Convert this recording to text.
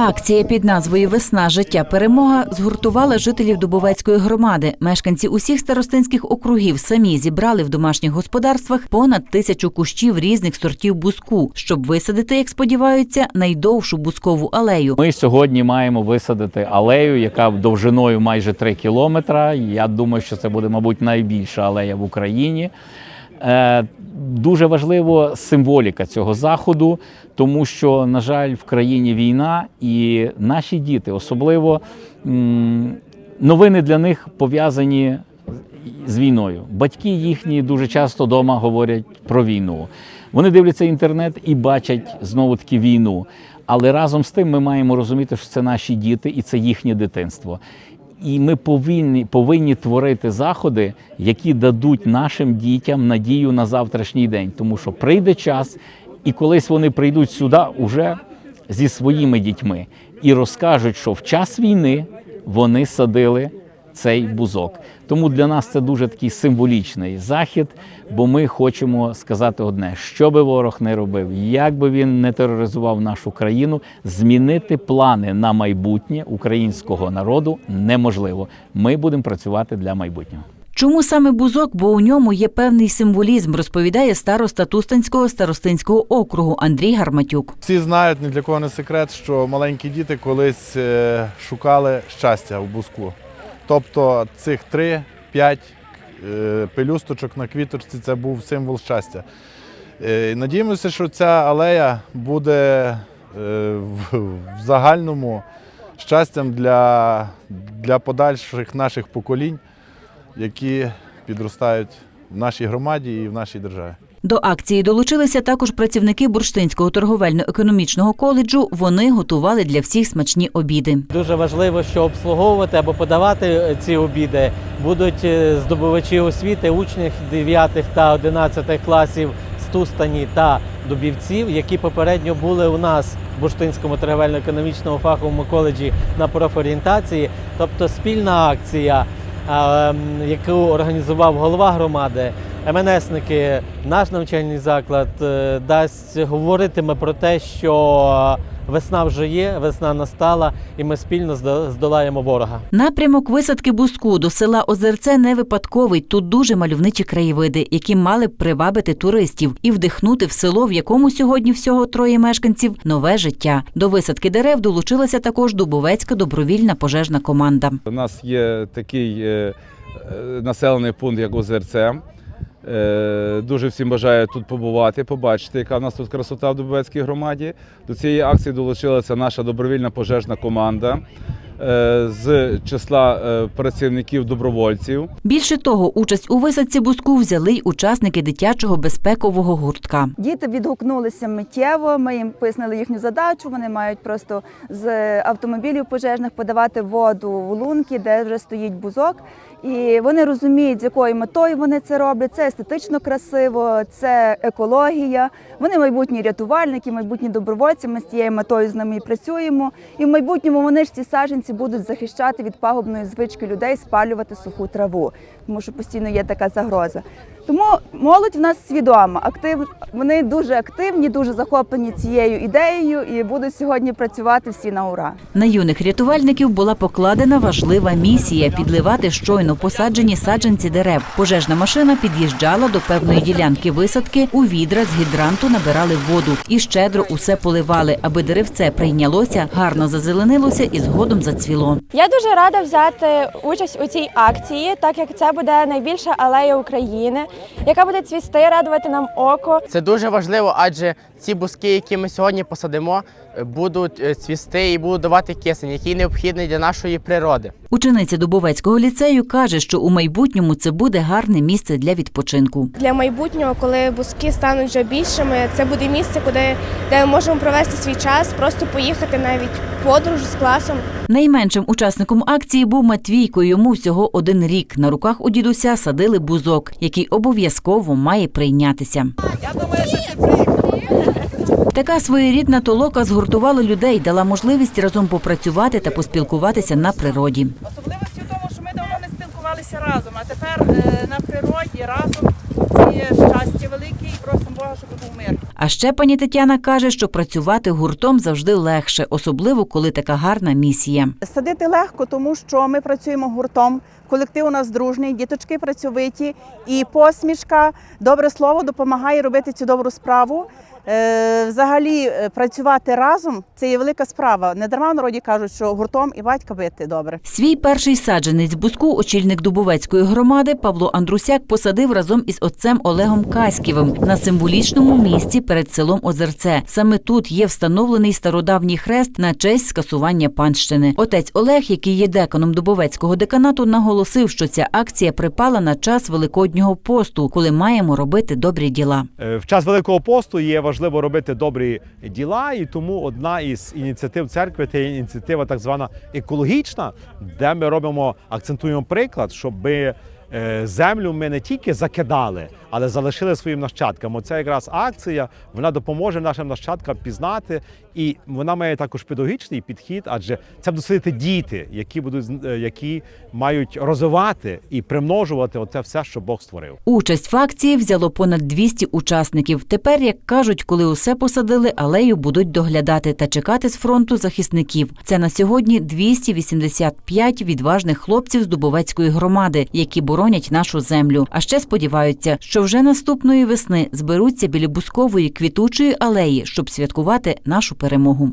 Акція під назвою Весна життя перемога згуртувала жителів Дубовецької громади. Мешканці усіх старостинських округів самі зібрали в домашніх господарствах понад тисячу кущів різних сортів буску, щоб висадити, як сподіваються, найдовшу бускову алею. Ми сьогодні маємо висадити алею, яка довжиною майже 3 кілометра. Я думаю, що це буде, мабуть, найбільша алея в Україні. Дуже важлива символіка цього заходу, тому що, на жаль, в країні війна, і наші діти, особливо новини для них пов'язані з війною. Батьки їхні дуже часто вдома говорять про війну. Вони дивляться інтернет і бачать знову таки війну. Але разом з тим ми маємо розуміти, що це наші діти і це їхнє дитинство. І ми повинні, повинні творити заходи, які дадуть нашим дітям надію на завтрашній день. Тому що прийде час, і колись вони прийдуть сюди уже зі своїми дітьми і розкажуть, що в час війни вони садили цей бузок. Тому для нас це дуже такий символічний захід, бо ми хочемо сказати одне: що би ворог не робив, як би він не тероризував нашу країну, змінити плани на майбутнє українського народу неможливо. Ми будемо працювати для майбутнього. Чому саме бузок? Бо у ньому є певний символізм, розповідає староста Тустанського старостинського округу Андрій Гарматюк. Всі знають, ні для кого не секрет, що маленькі діти колись е, шукали щастя в буску. Тобто цих 3-5 е, пелюсточок на квіточці це був символ щастя. Е, Надіємося, що ця алея буде е, в, загальному щастям для, для подальших наших поколінь, які підростають в нашій громаді і в нашій державі. До акції долучилися також працівники Бурштинського торговельно-економічного коледжу. Вони готували для всіх смачні обіди. Дуже важливо, що обслуговувати або подавати ці обіди будуть е, здобувачі освіти, учні 9 та 11 класів з Тустані та Дубівців, які попередньо були у нас в Бурштинському торговельно-економічному фаховому коледжі на профорієнтації. Тобто спільна акція, яку організував голова громади. МНСники, наш навчальний заклад е, дасть говоритиме про те, що весна вже є, весна настала, і ми спільно здо- здолаємо ворога. Напрямок висадки буску до села Озерце не випадковий. Тут дуже мальовничі краєвиди, які мали б привабити туристів і вдихнути в село, в якому сьогодні всього троє мешканців, нове життя. До висадки дерев долучилася також Дубовецька добровільна пожежна команда. У нас є такий е, е, населений пункт, як Озерце. Е, Дуже всім бажаю тут побувати, побачити, яка в нас тут красота в Дубовецькій громаді. До цієї акції долучилася наша добровільна пожежна команда з числа е, працівників добровольців. Більше того, участь у висадці буску взяли й учасники дитячого безпекового гуртка. Діти відгукнулися миттєво. Ми їм пояснили їхню задачу. Вони мають просто з автомобілів пожежних подавати воду в лунки, де вже стоїть бузок. І вони розуміють, з якою метою вони це роблять. Це естетично красиво, це екологія. Вони майбутні рятувальники, майбутні добровольці. Ми з цією метою з ними і працюємо. І в майбутньому вони ж ці саджанці будуть захищати від пагубної звички людей спалювати суху траву, тому що постійно є така загроза. Тому молодь в нас свідома, актив. Вони дуже активні, дуже захоплені цією ідеєю і будуть сьогодні працювати всі на ура. На юних рятувальників була покладена важлива місія підливати щойно посаджені саджанці дерев. Пожежна машина під'їжджала до певної ділянки висадки. У відра з гідранту набирали воду і щедро усе поливали, аби деревце прийнялося, гарно зазеленилося і згодом зацвіло. Я дуже рада взяти участь у цій акції, так як це буде найбільша алея України, яка буде цвісти, радувати нам око. Це дуже важливо, адже ці бузки, які ми сьогодні посадимо, будуть е, цвісти і будуть давати кисень, який необхідний для нашої природи. Учениця Дубовецького ліцею каже, що у майбутньому це буде гарне місце для відпочинку. Для майбутнього, коли бузки стануть вже більшими, це буде місце, куди де ми можемо провести свій час, просто поїхати навіть подорож з класом. Найменшим учасником акції був Матвійко. Йому всього один рік. На руках у дідуся садили бузок, який обов'язково має прийнятися. Така своєрідна толока згуртувала людей, дала можливість разом попрацювати та поспілкуватися на природі. Особливості в тому, що ми давно не спілкувалися разом, а тепер е, на природі разом Це щастя велике і просимо Бога, щоб був мир. А ще пані Тетяна каже, що працювати гуртом завжди легше, особливо коли така гарна місія. Садити легко, тому що ми працюємо гуртом. Колектив у нас дружний, діточки працьовиті, і посмішка, добре слово допомагає робити цю добру справу. Е, взагалі, е, працювати разом це є велика справа. Не дарма в народі кажуть, що гуртом і батька бити добре. Свій перший саджанець буску очільник Дубовецької громади Павло Андрусяк посадив разом із отцем Олегом Каськівим на символічному місці перед селом Озерце. Саме тут є встановлений стародавній хрест на честь скасування панщини. Отець Олег, який є деканом Дубовецького деканату, наголосив, що ця акція припала на час Великоднього посту, коли маємо робити добрі діла. Е, В час Великого посту є важливо робити добрі діла, і тому одна із ініціатив церкви це ініціатива так звана екологічна, де ми робимо, акцентуємо приклад, щоб е, землю ми не тільки закидали, але залишили своїм нащадкам. Оця якраз акція вона допоможе нашим нащадкам пізнати, і вона має також педагогічний підхід, адже це будуть сидіти діти, які будуть е, які мають розвивати і примножувати оце все, що Бог створив. Участь в акції взяло понад 200 учасників. Тепер, як кажуть, коли усе посадили, алею будуть доглядати та чекати з фронту захисників. Це на сьогодні 285 відважних хлопців з Дубовецької громади, які боронять нашу землю. А ще сподіваються, що вже наступної весни зберуться біля бускової квітучої алеї, щоб святкувати нашу перемогу.